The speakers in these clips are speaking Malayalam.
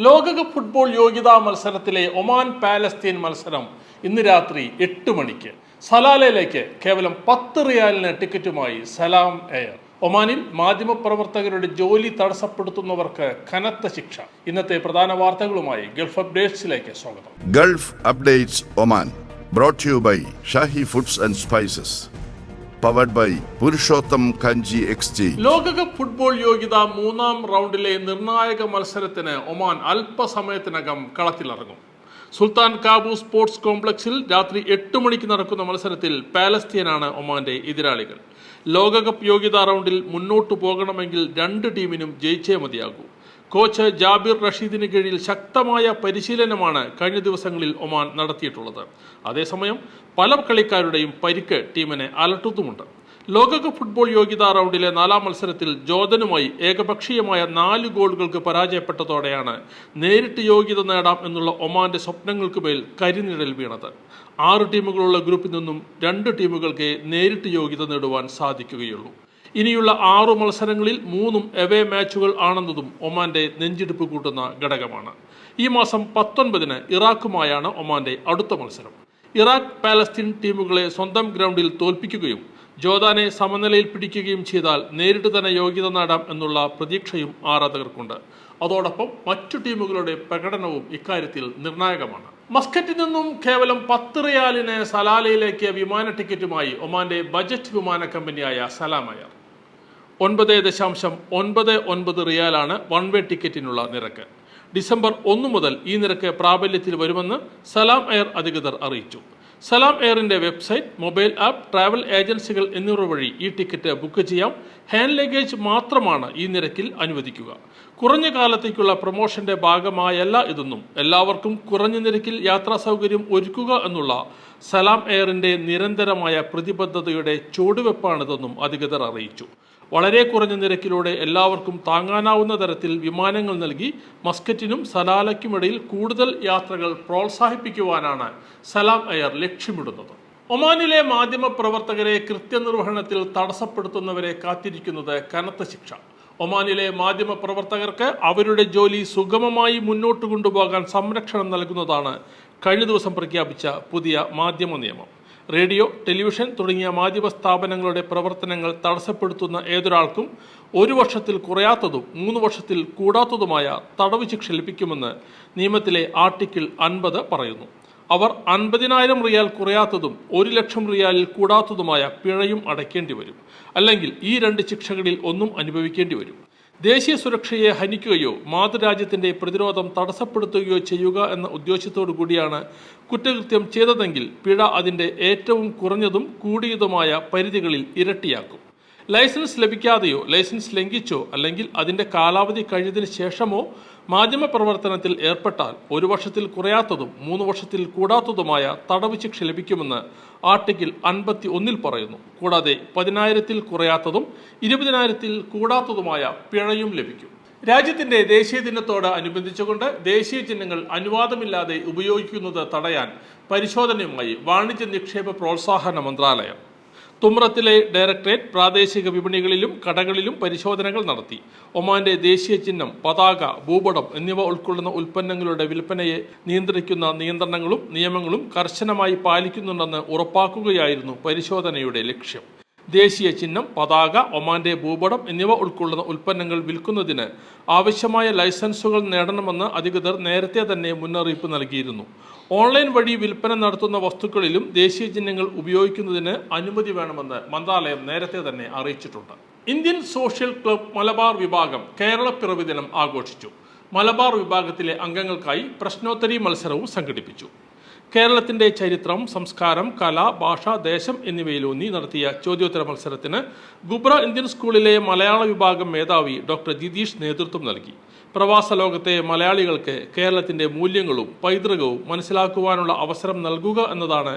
ലോകകപ്പ് ഫുട്ബോൾ യോഗ്യതാ മത്സരത്തിലെ ഒമാൻ പാലസ്തീൻ മത്സരം ഇന്ന് രാത്രി എട്ട് മണിക്ക്. സലാലയിലേക്ക് കേവലം പത്ത് റിയാലിന് ടിക്കറ്റുമായി സലാം എയർ. ഒമാനിൽ മാധ്യമപ്രവർത്തകരുടെ ജോലി തടസ്സപ്പെടുത്തുന്നവർക്ക് കനത്ത ശിക്ഷ. ഇന്നത്തെ പ്രധാന വാർത്തകളുമായി ഗൾഫ് അപ്ഡേറ്റ്സിലേക്ക് സ്വാഗതം. Gulf Updates Oman brought you by Shahi Foods and and Spices. By Purushottam Kanji exchange. ലോകകപ്പ് ഫുട്ബോൾ യോഗ്യത മൂന്നാം റൗണ്ടിലെ നിർണായക മത്സരത്തിന് ഒമാൻ അല്പസമയത്തിനകം കളത്തിലിറങ്ങും സുൽത്താൻ കാബു സ്പോർട്സ് കോംപ്ലക്സിൽ രാത്രി എട്ട് മണിക്ക് നടക്കുന്ന മത്സരത്തിൽ പാലസ്തീനാണ് ഒമാന്റെ എതിരാളികൾ ലോകകപ്പ് യോഗ്യതാ റൗണ്ടിൽ മുന്നോട്ടു പോകണമെങ്കിൽ രണ്ട് ടീമിനും ജയിച്ചേ മതിയാകൂ കോച്ച് ജാബിർ റഷീദിന് കീഴിൽ ശക്തമായ പരിശീലനമാണ് കഴിഞ്ഞ ദിവസങ്ങളിൽ ഒമാൻ നടത്തിയിട്ടുള്ളത്. അതേസമയം പല കളിക്കാരുടെയും പരിക്ക് ടീമിനെ അലട്ടുന്നുമുണ്ട്. ലോകകപ്പ് ഫുട്ബോൾ യോഗ്യതാ റൗണ്ടിലെ നാലാം മത്സരത്തിൽ ജോർദനുമായി ഏകപക്ഷീയമായ നാല് ഗോളുകൾക്ക് പരാജയപ്പെട്ടതോടെയാണ് നേരിട്ട് യോഗ്യത നേടാം എന്നുള്ള ഒമാന്റെ സ്വപ്നങ്ങൾക്ക് മേൽ കരിനിഴൽ വീണത്. ആറ് ടീമുകളുള്ള ഗ്രൂപ്പിൽ നിന്നും രണ്ട് ടീമുകൾക്ക് നേരിട്ട് യോഗ്യത നേടുവാൻ സാധിക്കുകയുള്ളൂ. ഇനിയുള്ള ആറു മത്സരങ്ങളിൽ മൂന്നും എവേ മാച്ചുകൾ ആണെന്നതും ഒമാന്റെ നെഞ്ചിടിപ്പ് കൂട്ടുന്ന ഘടകമാണ്. ഈ മാസം പത്തൊൻപതിന് ഇറാഖുമായാണ് ഒമാന്റെ അടുത്ത മത്സരം. ഇറാഖ് പാലസ്തീൻ ടീമുകളെ സ്വന്തം ഗ്രൗണ്ടിൽ തോൽപ്പിക്കുകയും ജോദാനെ സമനിലയിൽ പിടിക്കുകയും ചെയ്താൽ നേരിട്ട് തന്നെ യോഗ്യത നേടാം എന്നുള്ള പ്രതീക്ഷയും ആരാധകർക്കുണ്ട്. അതോടൊപ്പം മറ്റു ടീമുകളുടെ പ്രകടനവും ഇക്കാര്യത്തിൽ നിർണായകമാണ്. മസ്കറ്റിൽ നിന്നും കേവലം പത്ത് റിയാലിന് സലാലയിലേക്ക് വിമാന ടിക്കറ്റുമായി ഒമാന്റെ ബജറ്റ് വിമാന കമ്പനിയായ സലാമയർ ഒൻപത് ദശാംശം ഒൻപത് ഒൻപത് റിയാലാണ് വൺ വേ ടിക്കറ്റിനുള്ള നിരക്ക്. ഡിസംബർ ഒന്ന് മുതൽ ഈ നിരക്ക് പ്രാബല്യത്തിൽ വരുമെന്ന് സലാം എയർ അധികൃതർ അറിയിച്ചു. സലാം എയറിന്റെ വെബ്സൈറ്റ് മൊബൈൽ ആപ്പ് ട്രാവൽ ഏജൻസികൾ എന്നിവ വഴി ഈ ടിക്കറ്റ് ബുക്ക് ചെയ്യാം. ഹാൻഡ് ലഗേജ് മാത്രമാണ് ഈ നിരക്കിൽ അനുവദിക്കുക. കുറഞ്ഞ കാലത്തേക്കുള്ള പ്രൊമോഷന്റെ ഭാഗമായല്ല ഇതൊന്നും. എല്ലാവർക്കും കുറഞ്ഞ നിരക്കിൽ യാത്രാ സൗകര്യം ഒരുക്കുക എന്നുള്ള സലാം എയറിന്റെ നിരന്തരമായ പ്രതിബദ്ധതയുടെ ചുവടുവെപ്പാണിതെന്നും അധികൃതർ അറിയിച്ചു. വളരെ കുറഞ്ഞ നിരക്കിലൂടെ എല്ലാവർക്കും താങ്ങാനാവുന്ന തരത്തിൽ വിമാനങ്ങൾ നൽകി മസ്കറ്റിനും സലാലയ്ക്കുമിടയിൽ കൂടുതൽ യാത്രകൾ പ്രോത്സാഹിപ്പിക്കുവാനാണ് സലാം എയർ ലക്ഷ്യമിടുന്നത്. ഒമാനിലെ മാധ്യമ പ്രവർത്തകരെ കൃത്യനിർവഹണത്തിൽ തടസ്സപ്പെടുത്തുന്നവരെ കാത്തിരിക്കുന്നത് കനത്ത ശിക്ഷ. ഒമാനിലെ മാധ്യമ പ്രവർത്തകർക്ക് അവരുടെ ജോലി സുഗമമായി മുന്നോട്ട് കൊണ്ടുപോകാൻ സംരക്ഷണം നൽകുന്നതാണ് കഴിഞ്ഞ ദിവസം പ്രഖ്യാപിച്ച പുതിയ മാധ്യമ നിയമം. റേഡിയോ ടെലിവിഷൻ തുടങ്ങിയ മാധ്യമ സ്ഥാപനങ്ങളുടെ പ്രവർത്തനങ്ങൾ തടസ്സപ്പെടുത്തുന്ന ഏതൊരാൾക്കും ഒരു വർഷത്തിൽ കുറയാത്തതും മൂന്ന് വർഷത്തിൽ കൂടാത്തതുമായ തടവ് ശിക്ഷ ലഭിക്കുമെന്ന് നിയമത്തിലെ ആർട്ടിക്കിൾ അൻപത് പറയുന്നു. അവർ അൻപതിനായിരം റിയാൽ കുറയാത്തതും ഒരു ലക്ഷം റിയാലിൽ കൂടാത്തതുമായ പിഴയും അടയ്ക്കേണ്ടി വരും. അല്ലെങ്കിൽ ഈ രണ്ട് ശിക്ഷകളിൽ ഒന്നും അനുഭവിക്കേണ്ടി വരും. ദേശീയ സുരക്ഷയെ ഹനിക്കുകയോ മാതൃരാജ്യത്തിന്റെ പ്രതിരോധം തടസ്സപ്പെടുത്തുകയോ ചെയ്യുക എന്ന ഉദ്ദേശത്തോടു കൂടിയാണ് കുറ്റകൃത്യം ചെയ്തതെങ്കിൽ പിഴ അതിന്റെ ഏറ്റവും കുറഞ്ഞതും കൂടിയതുമായ പരിധികളിൽ ഇരട്ടിയാക്കും. ലൈസൻസ് ലഭിക്കാതെയോ ലൈസൻസ് ലംഘിച്ചോ അല്ലെങ്കിൽ അതിന്റെ കാലാവധി കഴിഞ്ഞതിന് ശേഷമോ മാധ്യമ പ്രവർത്തനത്തിൽ ഏർപ്പെട്ടാൽ ഒരു വർഷത്തിൽ കുറയാത്തതും മൂന്ന് വർഷത്തിൽ കൂടാത്തതുമായ തടവ് ശിക്ഷ ലഭിക്കുമെന്ന് ആർട്ടിക്കിൾ അൻപത്തി ഒന്നിൽ പറയുന്നു. കൂടാതെ പതിനായിരത്തിൽ കുറയാത്തതും ഇരുപതിനായിരത്തിൽ കൂടാത്തതുമായ പിഴയും ലഭിക്കും. രാജ്യത്തിന്റെ ദേശീയ ദിനത്തോട് അനുബന്ധിച്ചുകൊണ്ട് ദേശീയ ചിഹ്നങ്ങൾ അനുവാദമില്ലാതെ ഉപയോഗിക്കുന്നത് തടയാൻ പരിശോധനയുമായി വാണിജ്യ നിക്ഷേപ പ്രോത്സാഹന മന്ത്രാലയം. തുമ്രത്തിലെ ഡയറക്ടറേറ്റ് പ്രാദേശിക വിപണികളിലും കടകളിലും പരിശോധനകൾ നടത്തി. ഒമാന്റെ ദേശീയ ചിഹ്നം പതാക ഭൂപടം എന്നിവ ഉൾക്കൊള്ളുന്ന ഉൽപ്പന്നങ്ങളുടെ വിൽപ്പനയെ നിയന്ത്രിക്കുന്ന നിയന്ത്രണങ്ങളും നിയമങ്ങളും കർശനമായി പാലിക്കുന്നുണ്ടെന്ന് ഉറപ്പാക്കുകയായിരുന്നു പരിശോധനയുടെ ലക്ഷ്യം. ദേശീയ ചിഹ്നം പതാക ഒമാന്റെ ഭൂപടം എന്നിവ ഉൾക്കൊള്ളുന്ന ഉൽപ്പന്നങ്ങൾ വിൽക്കുന്നതിന് ആവശ്യമായ ലൈസൻസുകൾ നേടണമെന്ന് അധികൃതർ നേരത്തെ തന്നെ മുന്നറിയിപ്പ് നൽകിയിരുന്നു. ഓൺലൈൻ വഴി വിൽപ്പന നടത്തുന്ന വസ്തുക്കളിലും ദേശീയ ചിഹ്നങ്ങൾ ഉപയോഗിക്കുന്നതിന് അനുമതി വേണമെന്ന് മന്ത്രാലയം നേരത്തെ തന്നെ അറിയിച്ചിട്ടുണ്ട്. ഇന്ത്യൻ സോഷ്യൽ ക്ലബ് മലബാർ വിഭാഗം കേരള പിറവി ദിനം ആഘോഷിച്ചു. മലബാർ വിഭാഗത്തിലെ അംഗങ്ങൾക്കായി പ്രശ്നോത്തരി മത്സരവും സംഘടിപ്പിച്ചു. കേരളത്തിന്റെ ചരിത്രം സംസ്കാരം കല ഭാഷ ദേശം എന്നിവയിലൂന്നി നടത്തിയ ചോദ്യോത്തര മത്സരത്തിന് ഗുബ്ര ഇന്ത്യൻ സ്കൂളിലെ മലയാള വിഭാഗം മേധാവി ഡോക്ടർ ജിതീഷ് നേതൃത്വം നൽകി. പ്രവാസ ലോകത്തെ മലയാളികൾക്ക് കേരളത്തിന്റെ മൂല്യങ്ങളും പൈതൃകവും മനസ്സിലാക്കുവാനുള്ള അവസരം നൽകുക എന്നതാണ്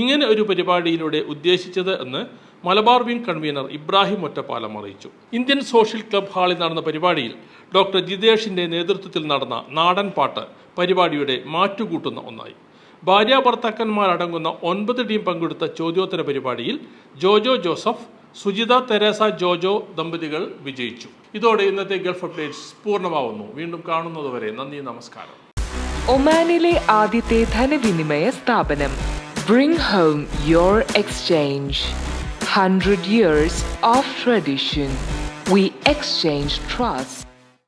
ഇങ്ങനെ ഒരു പരിപാടിയിലൂടെ ഉദ്ദേശിച്ചത് എന്ന് മലബാർ വിംഗ് കൺവീനർ ഇബ്രാഹിം ഒറ്റപ്പാലം അറിയിച്ചു. ഇന്ത്യൻ സോഷ്യൽ ക്ലബ് ഹാളിൽ നടന്ന പരിപാടിയിൽ ഡോക്ടർ ജിതേഷിന്റെ നേതൃത്വത്തിൽ നടന്ന നാടൻ പാട്ട് പരിപാടിയുടെ മാറ്റുകൂട്ടുന്ന ഒന്നായി. ഭാര്യ ഭർത്താക്കന്മാരടങ്ങുന്ന ഒൻപത് ടീം പങ്കെടുത്ത ചോദ്യോത്തര പരിപാടിയിൽ ജോജോ ജോസഫ് സുജിത തെരേസ ജോജോ ദമ്പതികൾ വിജയിച്ചു. ഇതോടെ ഇന്നത്തെ ഗൾഫ് അപ്ഡേറ്റ്സ് പൂർണമാവുന്നു. വീണ്ടും കാണുന്നതുവരെ നന്ദി നമസ്കാരം. ഒമാനിലെ ആദ്യത്തെ ധനവിനിമയ സ്ഥാപനം bring home your exchange hundred years of tradition we exchange trust